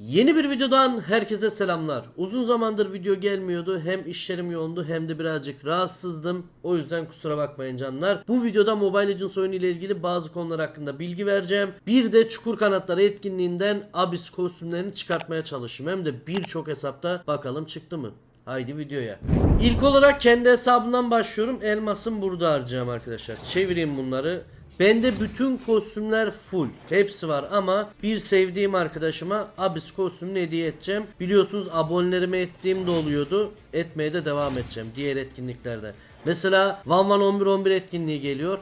Yeni bir videodan herkese selamlar. Uzun zamandır video gelmiyordu. Hem işlerim yoğundu hem de birazcık rahatsızdım. O yüzden kusura bakmayın canlar. Bu videoda Mobile Legends oyunu ile ilgili bazı konular hakkında bilgi vereceğim. Bir de Çukur Kanatları etkinliğinden Abyss kostümlerini çıkartmaya çalışayım. Hem de birçok hesapta bakalım çıktı mı? Haydi videoya. İlk olarak kendi hesabımdan başlıyorum. Elmasım burada harcayacağım arkadaşlar. Çevireyim bunları. Bende bütün kostümler full. Hepsi var ama bir sevdiğim arkadaşıma Abyss kostümünü hediye edeceğim. Biliyorsunuz abonelerime ettiğim de oluyordu. Etmeye de devam edeceğim diğer etkinliklerde. Mesela Van Van 11 11 etkinliği geliyor.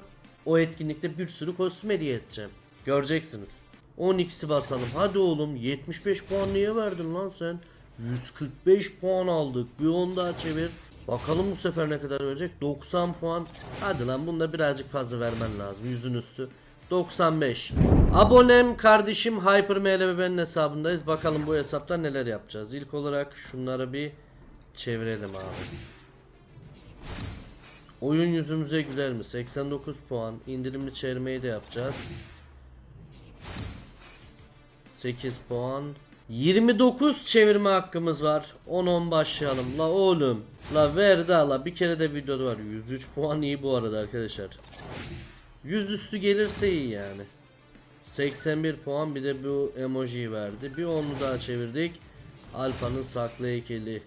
O etkinlikte bir sürü kostüm hediye edeceğim. Göreceksiniz. 12'si basalım. Hadi oğlum 75 puan niye verdin lan sen? 145 puan aldık. Bir 10 daha çevir. Bakalım bu sefer ne kadar verecek? 90 puan. Hadi lan bunda birazcık fazla vermen lazım. Yüzün üstü. 95. Abonem kardeşim Hyper MLB'nin hesabındayız. Bakalım bu hesapta neler yapacağız. İlk olarak şunları bir çevirelim abi. Oyun yüzümüze güler mi? 89 puan. İndirimli çevirmeyi de yapacağız. 8 puan. 29 çevirme hakkımız var. 10-10 başlayalım. La oğlum. La ver da la. Bir kere de videoda var. 103 puan iyi bu arada arkadaşlar. 100 üstü gelirse iyi yani. 81 puan bir de bu emoji verdi. Bir onu daha çevirdik. Alfa'nın saklı heykeli.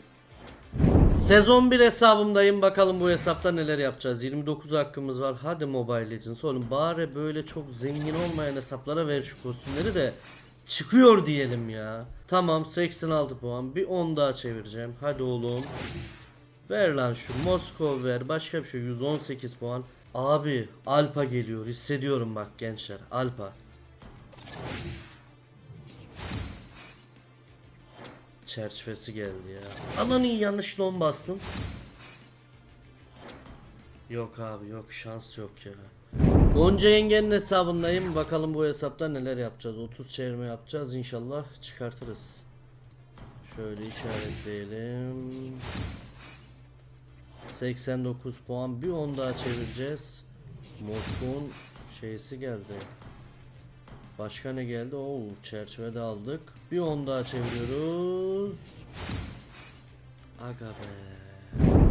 Sezon 1 hesabımdayım. Bakalım bu hesapta neler yapacağız. 29 hakkımız var. Hadi Mobile Legends. Oğlum bari böyle çok zengin olmayan hesaplara ver şu kostümleri de çıkıyor diyelim ya. Tamam 86 puan. Bir 10 daha çevireceğim. Hadi oğlum. Ver lan şu Moskov ver. Başka bir şey 118 puan. Abi Alpa geliyor. Hissediyorum bak gençler. Alpa. Çerçevesi geldi ya. Aman iyi yanlış lon bastım. Yok abi yok şans yok ya. Gonca yengenin hesabındayım. Bakalım bu hesapta neler yapacağız. 30 çevirme yapacağız. İnşallah çıkartırız. Şöyle işaretleyelim. 89 puan. Bir 10 daha çevireceğiz. Moskova'nın şeysi geldi. Başka ne geldi? Oo çerçevede aldık. Bir 10 daha çeviriyoruz. Aga be.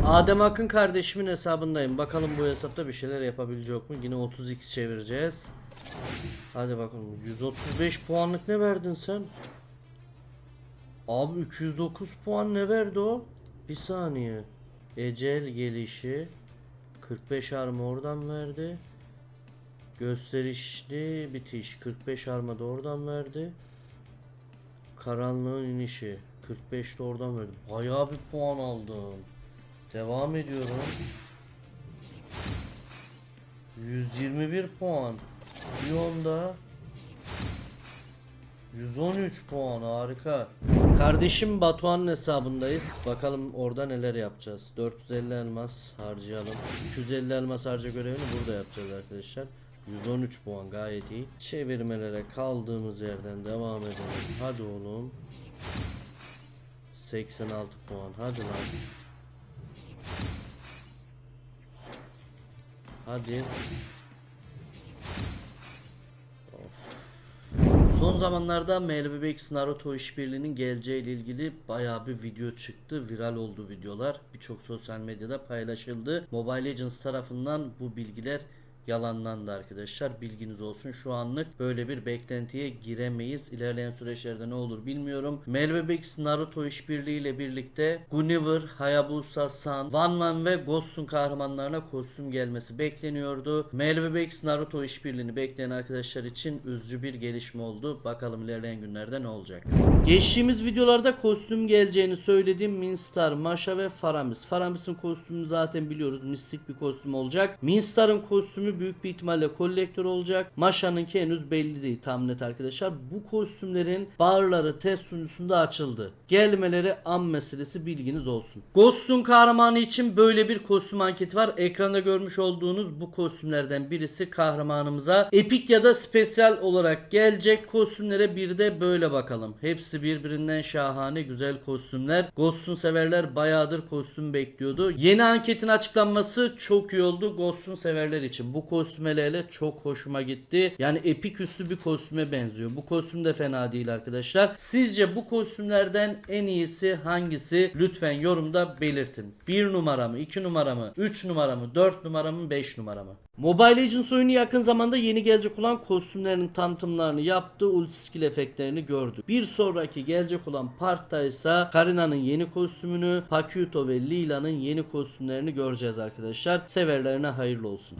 Adem Akın kardeşimin hesabındayım. Bakalım bu hesapta bir şeyler yapabilecek mi? Yine 30x çevireceğiz. Hadi bakalım. 135 puanlık ne verdin sen? Abi 209 puan ne verdi o? Bir saniye. Ecel gelişi 45 arma oradan verdi. Gösterişli bitiş 45 arma da oradan verdi. Karanlığın inişi 45 de oradan verdi. Bayağı bir puan aldım. Devam ediyorum. 121 puan. Bir onda 113 puan harika. Kardeşim Batuhan'ın hesabındayız. Bakalım orada neler yapacağız. 450 elmas harcayalım. 250 elmas harca görevini burada yapacağız arkadaşlar. 113 puan gayet iyi. Çevirmelere kaldığımız yerden devam edelim. Hadi oğlum. 86 puan. Hadi lan. Hadi. Son zamanlarda MLBX Naruto işbirliğinin geleceği ile ilgili bayağı bir video çıktı. Viral oldu videolar. Birçok sosyal medyada paylaşıldı. Mobile Legends tarafından bu bilgiler yalanlandı arkadaşlar. Bilginiz olsun. Şu anlık böyle bir beklentiye giremeyiz. İlerleyen süreçlerde ne olur bilmiyorum. MLBX Naruto işbirliği ile birlikte Guniver, Hayabusa, San, Van ve Ghost'un kahramanlarına kostüm gelmesi bekleniyordu. MLBX Naruto işbirliğini bekleyen arkadaşlar için üzücü bir gelişme oldu. Bakalım ilerleyen günlerde ne olacak. Geçtiğimiz videolarda kostüm geleceğini söylediğim Minstar, Masha ve Faramis. Faramis'in kostümünü zaten biliyoruz. Mistik bir kostüm olacak. Minstar'ın kostümü büyük bir ihtimalle kolektör olacak. Masha'nınki henüz belli değil tam net arkadaşlar. Bu kostümlerin barları test sunucusunda açıldı. Gelmeleri an meselesi bilginiz olsun. Ghost'un kahramanı için böyle bir kostüm anketi var. Ekranda görmüş olduğunuz bu kostümlerden birisi kahramanımıza epik ya da spesyal olarak gelecek kostümlere bir de böyle bakalım. Hepsi birbirinden şahane güzel kostümler. Ghost'un severler bayağıdır kostüm bekliyordu. Yeni anketin açıklanması çok iyi oldu Ghost'un severler için. Bu bu kostümelerle çok hoşuma gitti. Yani epik üstü bir kostüme benziyor. Bu kostüm de fena değil arkadaşlar. Sizce bu kostümlerden en iyisi hangisi? Lütfen yorumda belirtin. 1 numara mı? 2 numara mı? 3 numara mı? 4 numara mı? 5 numara mı? Mobile Legends oyunu yakın zamanda yeni gelecek olan kostümlerin tanıtımlarını yaptı. Ulti skill efektlerini gördük. Bir sonraki gelecek olan partta ise Karina'nın yeni kostümünü, Pakuto ve Lila'nın yeni kostümlerini göreceğiz arkadaşlar. Severlerine hayırlı olsun.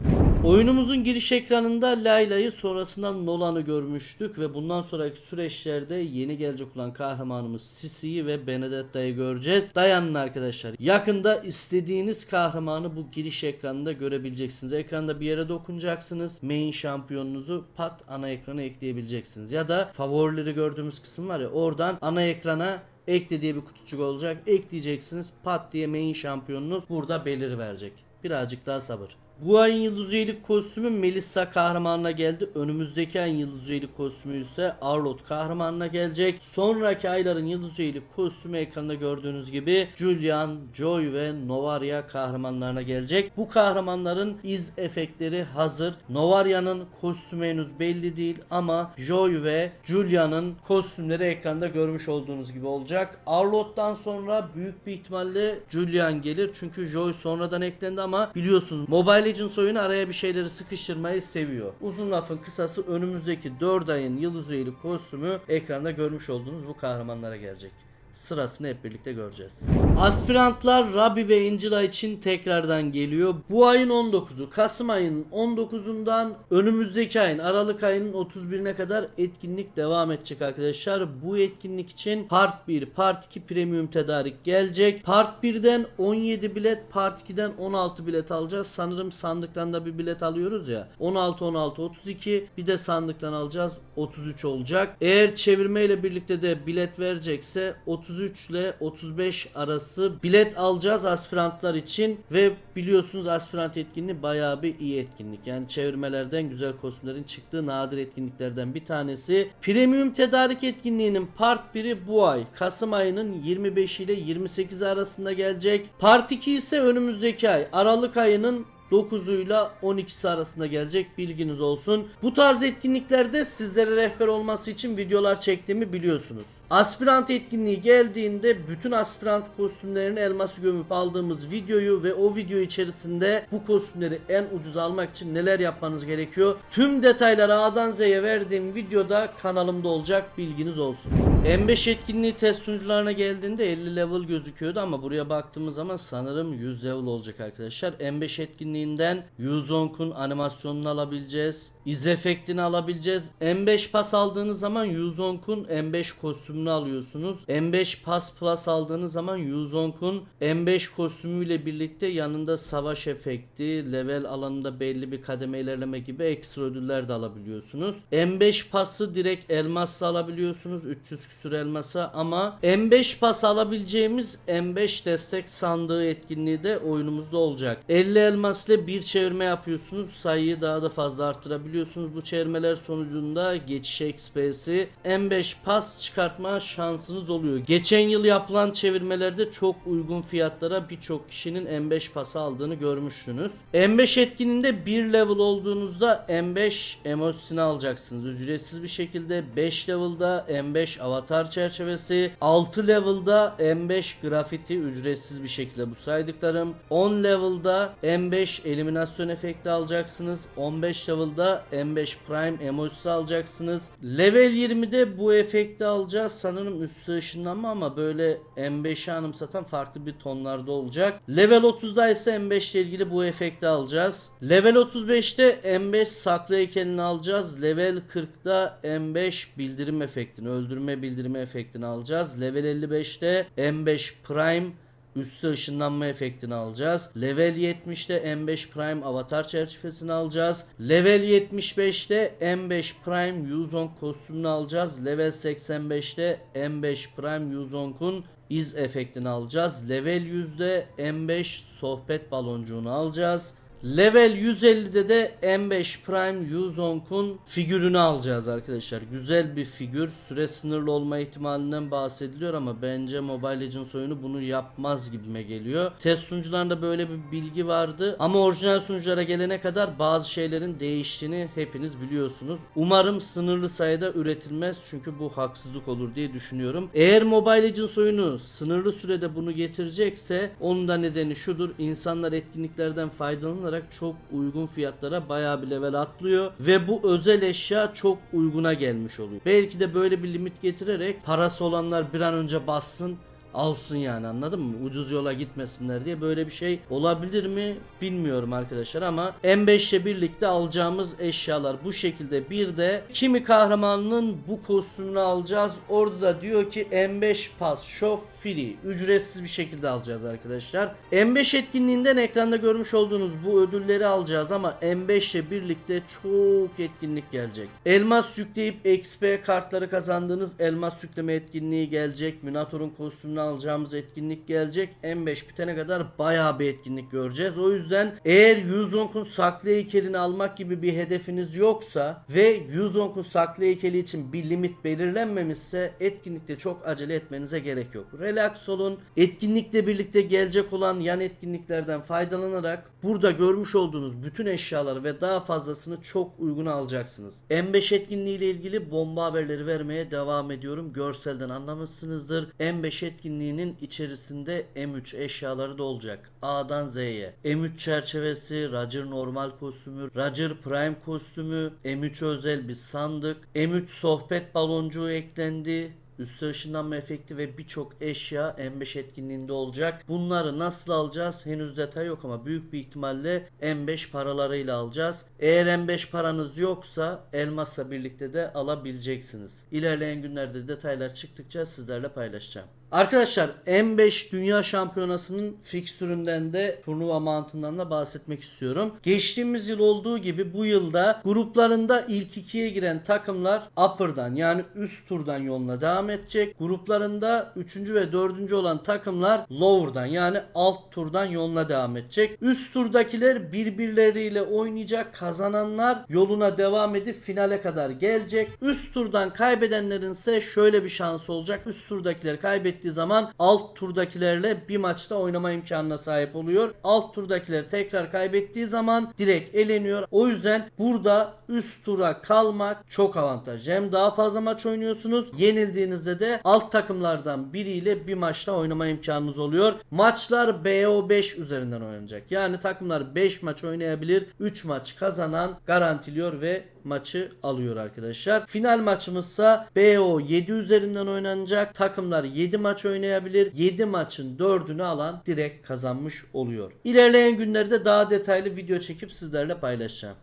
Oyunumuzun giriş ekranında Layla'yı sonrasında Nolan'ı görmüştük ve bundan sonraki süreçlerde yeni gelecek olan kahramanımız Sisi'yi ve Benedetta'yı göreceğiz. Dayanın arkadaşlar. Yakında istediğiniz kahramanı bu giriş ekranında görebileceksiniz. Ekranda bir yere dokunacaksınız. Main şampiyonunuzu pat ana ekrana ekleyebileceksiniz. Ya da favorileri gördüğümüz kısım var ya oradan ana ekrana ekle diye bir kutucuk olacak. Ekleyeceksiniz. Pat diye main şampiyonunuz burada belir verecek. Birazcık daha sabır. Bu ayın yıldız üyelik kostümü Melissa kahramanına geldi. Önümüzdeki ayın yıldız üyelik kostümü ise Arlott kahramanına gelecek. Sonraki ayların yıldız üyelik kostümü ekranda gördüğünüz gibi Julian, Joy ve Novaria kahramanlarına gelecek. Bu kahramanların iz efektleri hazır. Novaria'nın kostümü henüz belli değil ama Joy ve Julian'ın kostümleri ekranda görmüş olduğunuz gibi olacak. Arlott'tan sonra büyük bir ihtimalle Julian gelir çünkü Joy sonradan eklendi ama biliyorsunuz Mobile Legends oyunu araya bir şeyleri sıkıştırmayı seviyor. Uzun lafın kısası önümüzdeki 4 ayın yıldız üyelik kostümü ekranda görmüş olduğunuz bu kahramanlara gelecek. Sırasını hep birlikte göreceğiz. Aspirantlar Rabbi ve Angela için tekrardan geliyor. Bu ayın 19'u Kasım ayının 19'undan önümüzdeki ayın Aralık ayının 31'ine kadar etkinlik devam edecek arkadaşlar. Bu etkinlik için Part 1, Part 2 premium tedarik gelecek. Part 1'den 17 bilet, Part 2'den 16 bilet alacağız. Sanırım sandıktan da bir bilet alıyoruz ya. 16 16 32 bir de sandıktan alacağız 33 olacak. Eğer çevirmeyle birlikte de bilet verecekse 33 ile 35 arası bilet alacağız aspirantlar için ve biliyorsunuz aspirant etkinliği bayağı bir iyi etkinlik. Yani çevirmelerden güzel kostümlerin çıktığı nadir etkinliklerden bir tanesi. Premium tedarik etkinliğinin part 1'i bu ay Kasım ayının 25 ile 28 arasında gelecek. Part 2 ise önümüzdeki ay Aralık ayının 9'uyla 12'si arasında gelecek bilginiz olsun. Bu tarz etkinliklerde sizlere rehber olması için videolar çektiğimi biliyorsunuz. Aspirant etkinliği geldiğinde bütün aspirant kostümlerini elması gömüp aldığımız videoyu ve o video içerisinde bu kostümleri en ucuz almak için neler yapmanız gerekiyor? Tüm detayları A'dan Z'ye verdiğim videoda kanalımda olacak bilginiz olsun. M5 etkinliği test sunucularına geldiğinde 50 level gözüküyordu ama buraya baktığımız zaman sanırım 100 level olacak arkadaşlar. M5 etkinliğinden Yuzonk'un animasyonunu alabileceğiz. İz efektini alabileceğiz. M5 pas aldığınız zaman Yuzonk'un M5 kostümünü alıyorsunuz. M5 pas plus aldığınız zaman Yuzonk'un M5 kostümüyle birlikte yanında savaş efekti, level alanında belli bir kademe ilerleme gibi ekstra ödüller de alabiliyorsunuz. M5 pası direkt elmasla alabiliyorsunuz. 300 küsür elmasa ama M5 pas alabileceğimiz M5 destek sandığı etkinliği de oyunumuzda olacak. 50 elmas ile bir çevirme yapıyorsunuz. Sayıyı daha da fazla arttırabiliyorsunuz. Bu çevirmeler sonucunda geçiş XP'si M5 pas çıkartma şansınız oluyor. Geçen yıl yapılan çevirmelerde çok uygun fiyatlara birçok kişinin M5 pası aldığını görmüştünüz. M5 etkinliğinde 1 level olduğunuzda M5 emojisini alacaksınız. Ücretsiz bir şekilde 5 level'da M5 avatar çerçevesi, 6 level'da M5 grafiti ücretsiz bir şekilde bu saydıklarım. 10 level'da M5 eliminasyon efekti alacaksınız. 15 level'da M5 prime emojisi alacaksınız. Level 20'de bu efekti alacağız. Sanırım üstü ışınlanma ama böyle M5'i anımsatan farklı bir tonlarda olacak. Level 30'da ise M5 ile ilgili bu efekti alacağız. Level 35'te M5 saklı heykelini alacağız. Level 40'da M5 bildirim efektini, öldürme bildirimi efektini alacağız. Level 55'te M5 Prime Üstü ışınlanma efektini alacağız. Level 70'te M5 Prime avatar çerçevesini alacağız. Level 75'te M5 Prime Yuzong kostümünü alacağız. Level 85'te M5 Prime Yuzong'un iz efektini alacağız. Level 100'de M5 sohbet baloncuğunu alacağız. Level 150'de de M5 Prime Yuzonk'un figürünü alacağız arkadaşlar. Güzel bir figür. Süre sınırlı olma ihtimalinden bahsediliyor ama bence Mobile Legends oyunu bunu yapmaz gibime geliyor. Test sunucularında böyle bir bilgi vardı ama orijinal sunuculara gelene kadar bazı şeylerin değiştiğini hepiniz biliyorsunuz. Umarım sınırlı sayıda üretilmez çünkü bu haksızlık olur diye düşünüyorum. Eğer Mobile Legends oyunu sınırlı sürede bunu getirecekse onun da nedeni şudur. İnsanlar etkinliklerden faydalanarak çok uygun fiyatlara bayağı bir level atlıyor ve bu özel eşya çok uyguna gelmiş oluyor. Belki de böyle bir limit getirerek parası olanlar bir an önce bassın alsın yani anladın mı? Ucuz yola gitmesinler diye böyle bir şey olabilir mi bilmiyorum arkadaşlar ama M5 ile birlikte alacağımız eşyalar bu şekilde bir de kimi kahramanının bu kostümünü alacağız. Orada da diyor ki M5 Pass Show Free ücretsiz bir şekilde alacağız arkadaşlar. M5 etkinliğinden ekranda görmüş olduğunuz bu ödülleri alacağız ama M5 ile birlikte çok etkinlik gelecek. Elmas yükleyip XP kartları kazandığınız elmas yükleme etkinliği gelecek. Minator'un kostümünü alacağımız etkinlik gelecek. M5 bitene kadar bayağı bir etkinlik göreceğiz. O yüzden eğer Yuzonk'un saklı heykelini almak gibi bir hedefiniz yoksa ve Yuzonk'un saklı heykeli için bir limit belirlenmemişse etkinlikte çok acele etmenize gerek yok. Relax olun. Etkinlikle birlikte gelecek olan yan etkinliklerden faydalanarak burada görmüş olduğunuz bütün eşyaları ve daha fazlasını çok uygun alacaksınız. M5 etkinliği ile ilgili bomba haberleri vermeye devam ediyorum. Görselden anlamışsınızdır. M5 etkinliğinin içerisinde M3 eşyaları da olacak. A'dan Z'ye. M3 çerçevesi, Roger normal kostümü, Roger Prime kostümü, M3 özel bir sandık, M3 sohbet baloncuğu eklendi. Üstü ışınlanma efekti ve birçok eşya M5 etkinliğinde olacak. Bunları nasıl alacağız? Henüz detay yok ama büyük bir ihtimalle M5 paralarıyla alacağız. Eğer M5 paranız yoksa elmasla birlikte de alabileceksiniz. İlerleyen günlerde detaylar çıktıkça sizlerle paylaşacağım. Arkadaşlar M5 Dünya Şampiyonası'nın fikstüründen de turnuva mantığından da bahsetmek istiyorum. Geçtiğimiz yıl olduğu gibi bu yılda gruplarında ilk ikiye giren takımlar upper'dan yani üst turdan yoluna devam edecek. Gruplarında 3. ve 4. olan takımlar lower'dan yani alt turdan yoluna devam edecek. Üst turdakiler birbirleriyle oynayacak. Kazananlar yoluna devam edip finale kadar gelecek. Üst turdan kaybedenlerin ise şöyle bir şansı olacak. Üst turdakiler kaybettiği zaman alt turdakilerle bir maçta oynama imkanına sahip oluyor. Alt turdakiler tekrar kaybettiği zaman direkt eleniyor. O yüzden burada üst tura kalmak çok avantaj. Hem daha fazla maç oynuyorsunuz. Yenildiğinizde de alt takımlardan biriyle bir maçta oynama imkanınız oluyor. Maçlar BO5 üzerinden oynanacak. Yani takımlar 5 maç oynayabilir. 3 maç kazanan garantiliyor ve maçı alıyor arkadaşlar. Final maçımızsa BO 7 üzerinden oynanacak. Takımlar 7 maç oynayabilir. 7 maçın 4'ünü alan direkt kazanmış oluyor. İlerleyen günlerde daha detaylı video çekip sizlerle paylaşacağım.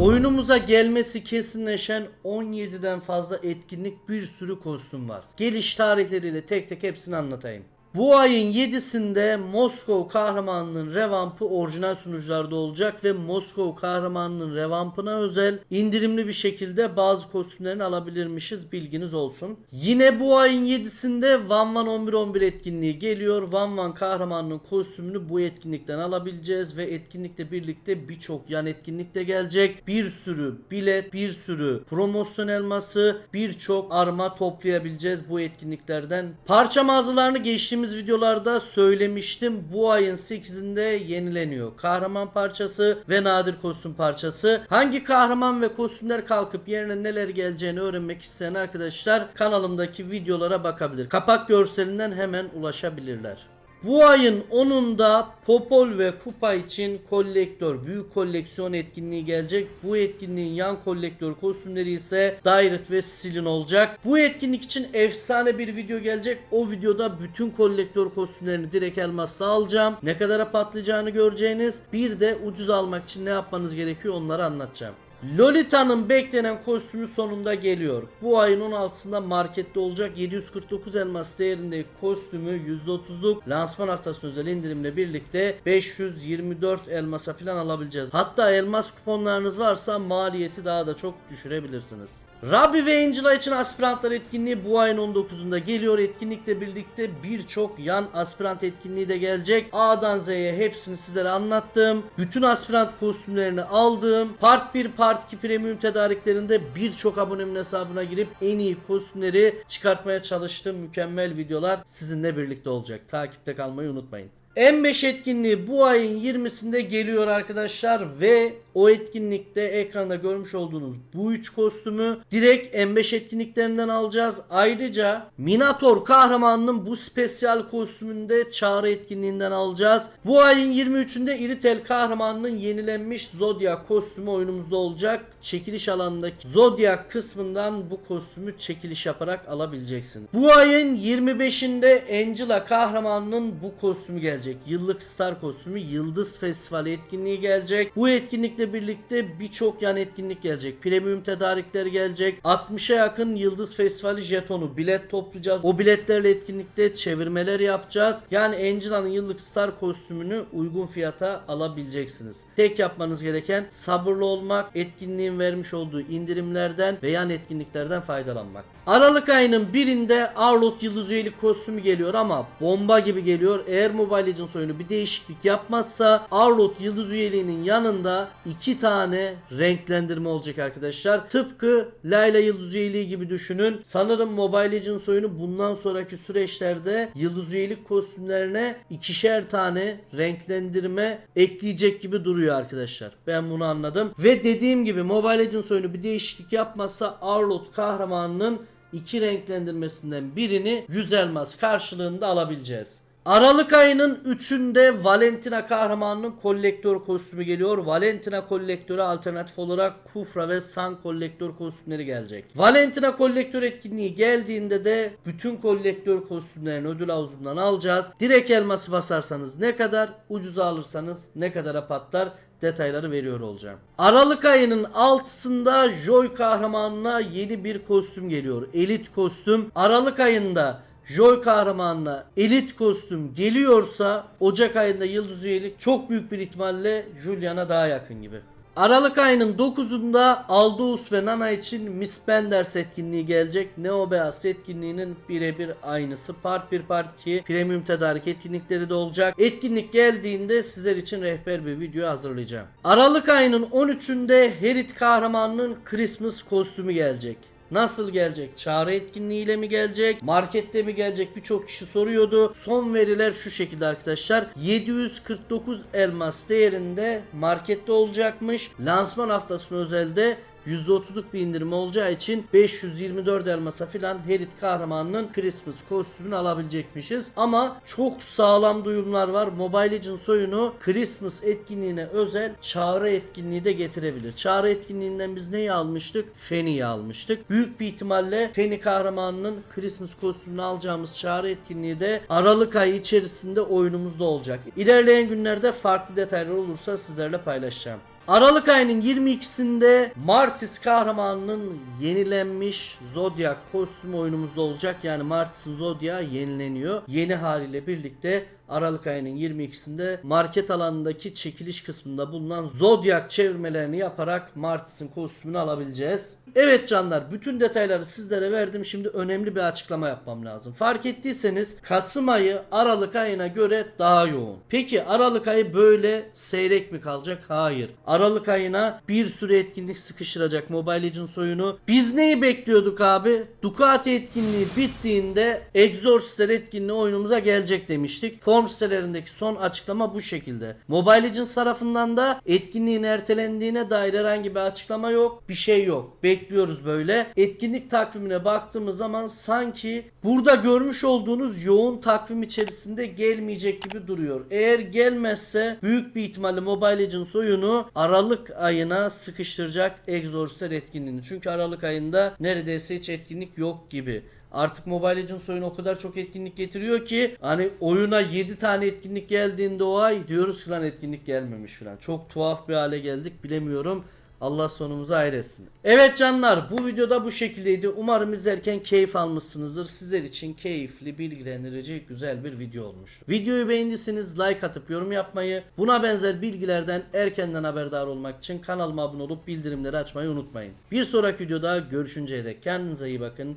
Oyunumuza gelmesi kesinleşen 17'den fazla etkinlik bir sürü kostüm var. Geliş tarihleriyle tek tek hepsini anlatayım. Bu ayın 7'sinde Moskov kahramanının revampı orijinal sunucularda olacak ve Moskov kahramanının revampına özel indirimli bir şekilde bazı kostümlerini alabilirmişiz bilginiz olsun. Yine bu ayın 7'sinde Van Van 11 11 etkinliği geliyor. Van Van kahramanının kostümünü bu etkinlikten alabileceğiz ve etkinlikle birlikte birçok yan etkinlik de gelecek. Bir sürü bilet, bir sürü promosyon elması, birçok arma toplayabileceğiz bu etkinliklerden. Parça mağazalarını geçtiğimiz videolarda söylemiştim. Bu ayın 8'inde yenileniyor. Kahraman parçası ve nadir kostüm parçası. Hangi kahraman ve kostümler kalkıp yerine neler geleceğini öğrenmek isteyen arkadaşlar kanalımdaki videolara bakabilir. Kapak görselinden hemen ulaşabilirler. Bu ayın 10'unda Popol ve Kupa için kolektör büyük koleksiyon etkinliği gelecek. Bu etkinliğin yan kolektör kostümleri ise Direct ve Silin olacak. Bu etkinlik için efsane bir video gelecek. O videoda bütün kolektör kostümlerini direkt elmasla alacağım. Ne kadara patlayacağını göreceğiniz. Bir de ucuz almak için ne yapmanız gerekiyor onları anlatacağım. Lolita'nın beklenen kostümü sonunda geliyor. Bu ayın 16'sında markette olacak 749 elmas değerindeki kostümü %30'luk lansman haftası özel indirimle birlikte 524 elmasa falan alabileceğiz. Hatta elmas kuponlarınız varsa maliyeti daha da çok düşürebilirsiniz. Rabbi ve Angela için aspirantlar etkinliği bu ayın 19'unda geliyor. Etkinlikle birlikte birçok yan aspirant etkinliği de gelecek. A'dan Z'ye hepsini sizlere anlattım. Bütün aspirant kostümlerini aldım. Part 1, Part 2 premium tedariklerinde birçok abonemin hesabına girip en iyi kostümleri çıkartmaya çalıştım. Mükemmel videolar sizinle birlikte olacak. Takipte kalmayı unutmayın. M5 etkinliği bu ayın 20'sinde geliyor arkadaşlar ve o etkinlikte ekranda görmüş olduğunuz bu üç kostümü direkt M5 etkinliklerinden alacağız. Ayrıca Minator kahramanının bu spesyal kostümünde çağrı etkinliğinden alacağız. Bu ayın 23'ünde Iritel kahramanının yenilenmiş Zodiac kostümü oyunumuzda olacak. Çekiliş alanındaki Zodiac kısmından bu kostümü çekiliş yaparak alabileceksiniz. Bu ayın 25'inde Angela kahramanının bu kostümü gelecek. Yıllık star kostümü Yıldız Festivali etkinliği gelecek. Bu etkinlikle birlikte birçok yan etkinlik gelecek. Premium tedarikleri gelecek. 60'a yakın Yıldız Festivali jetonu bilet toplayacağız. O biletlerle etkinlikte çevirmeler yapacağız. Yani Angela'nın yıllık star kostümünü uygun fiyata alabileceksiniz. Tek yapmanız gereken sabırlı olmak, etkinliğin vermiş olduğu indirimlerden ve yan etkinliklerden faydalanmak. Aralık ayının birinde Arlot Yıldız üyelik kostümü geliyor ama bomba gibi geliyor. Eğer Mobile Legends oyunu bir değişiklik yapmazsa Arlot Yıldız üyeliğinin yanında iki tane renklendirme olacak arkadaşlar. Tıpkı Layla Yıldız üyeliği gibi düşünün. Sanırım Mobile Legends oyunu bundan sonraki süreçlerde Yıldız üyelik kostümlerine ikişer tane renklendirme ekleyecek gibi duruyor arkadaşlar. Ben bunu anladım. Ve dediğim gibi Mobile Legends oyunu bir değişiklik yapmazsa Arlot kahramanının iki renklendirmesinden birini 100 elmas karşılığında alabileceğiz. Aralık ayının 3'ünde Valentina kahramanının kolektör kostümü geliyor. Valentina kolektörü alternatif olarak Kufra ve San kolektör kostümleri gelecek. Valentina kolektör etkinliği geldiğinde de bütün kolektör kostümlerini ödül havuzundan alacağız. Direkt elması basarsanız ne kadar, ucuza alırsanız ne kadara patlar detayları veriyor olacağım. Aralık ayının 6'sında Joy kahramanına yeni bir kostüm geliyor. Elit kostüm. Aralık ayında Joy kahramanına elit kostüm geliyorsa Ocak ayında yıldız üyelik çok büyük bir ihtimalle Julian'a daha yakın gibi. Aralık ayının 9'unda Aldous ve Nana için Miss Benders etkinliği gelecek. Neo Beyaz etkinliğinin birebir aynısı. Part 1 Part 2 premium tedarik etkinlikleri de olacak. Etkinlik geldiğinde sizler için rehber bir video hazırlayacağım. Aralık ayının 13'ünde Herit kahramanının Christmas kostümü gelecek. Nasıl gelecek? Çağrı etkinliğiyle mi gelecek? Markette mi gelecek? Birçok kişi soruyordu. Son veriler şu şekilde arkadaşlar. 749 elmas değerinde markette olacakmış. Lansman haftasına özelde %30'luk bir indirim olacağı için 524 elmasa filan Herit kahramanının Christmas kostümünü alabilecekmişiz. Ama çok sağlam duyumlar var. Mobile Legends oyunu Christmas etkinliğine özel çağrı etkinliği de getirebilir. Çağrı etkinliğinden biz neyi almıştık? Feni'yi almıştık. Büyük bir ihtimalle Feni kahramanının Christmas kostümünü alacağımız çağrı etkinliği de Aralık ayı içerisinde oyunumuzda olacak. İlerleyen günlerde farklı detaylar olursa sizlerle paylaşacağım. Aralık ayının 22'sinde Martis kahramanının yenilenmiş Zodiac kostümü oyunumuzda olacak. Yani Martis'in Zodiac yenileniyor. Yeni haliyle birlikte Aralık ayının 22'sinde market alanındaki çekiliş kısmında bulunan Zodiac çevirmelerini yaparak Martis'in kostümünü alabileceğiz. Evet canlar bütün detayları sizlere verdim. Şimdi önemli bir açıklama yapmam lazım. Fark ettiyseniz Kasım ayı Aralık ayına göre daha yoğun. Peki Aralık ayı böyle seyrek mi kalacak? Hayır. Aralık ayına bir sürü etkinlik sıkıştıracak Mobile Legends oyunu. Biz neyi bekliyorduk abi? Ducati etkinliği bittiğinde Exorcistler etkinliği oyunumuza gelecek demiştik. Form sitelerindeki son açıklama bu şekilde. Mobile Legends tarafından da etkinliğin ertelendiğine dair herhangi bir açıklama yok. Bir şey yok. Bekliyoruz böyle. Etkinlik takvimine baktığımız zaman sanki burada görmüş olduğunuz yoğun takvim içerisinde gelmeyecek gibi duruyor. Eğer gelmezse büyük bir ihtimalle Mobile Legends oyunu Aralık ayına sıkıştıracak Exorcistler etkinliğini. Çünkü Aralık ayında neredeyse hiç etkinlik yok gibi. Artık Mobile Legends oyunu o kadar çok etkinlik getiriyor ki hani oyuna 7 tane etkinlik geldiğinde o ay diyoruz ki lan etkinlik gelmemiş falan. Çok tuhaf bir hale geldik bilemiyorum. Allah sonumuzu hayretsin. Evet canlar bu videoda bu şekildeydi. Umarım izlerken keyif almışsınızdır. Sizler için keyifli, bilgilendirici, güzel bir video olmuştur. Videoyu beğendiyseniz like atıp yorum yapmayı, buna benzer bilgilerden erkenden haberdar olmak için kanalıma abone olup bildirimleri açmayı unutmayın. Bir sonraki videoda görüşünceye dek kendinize iyi bakın.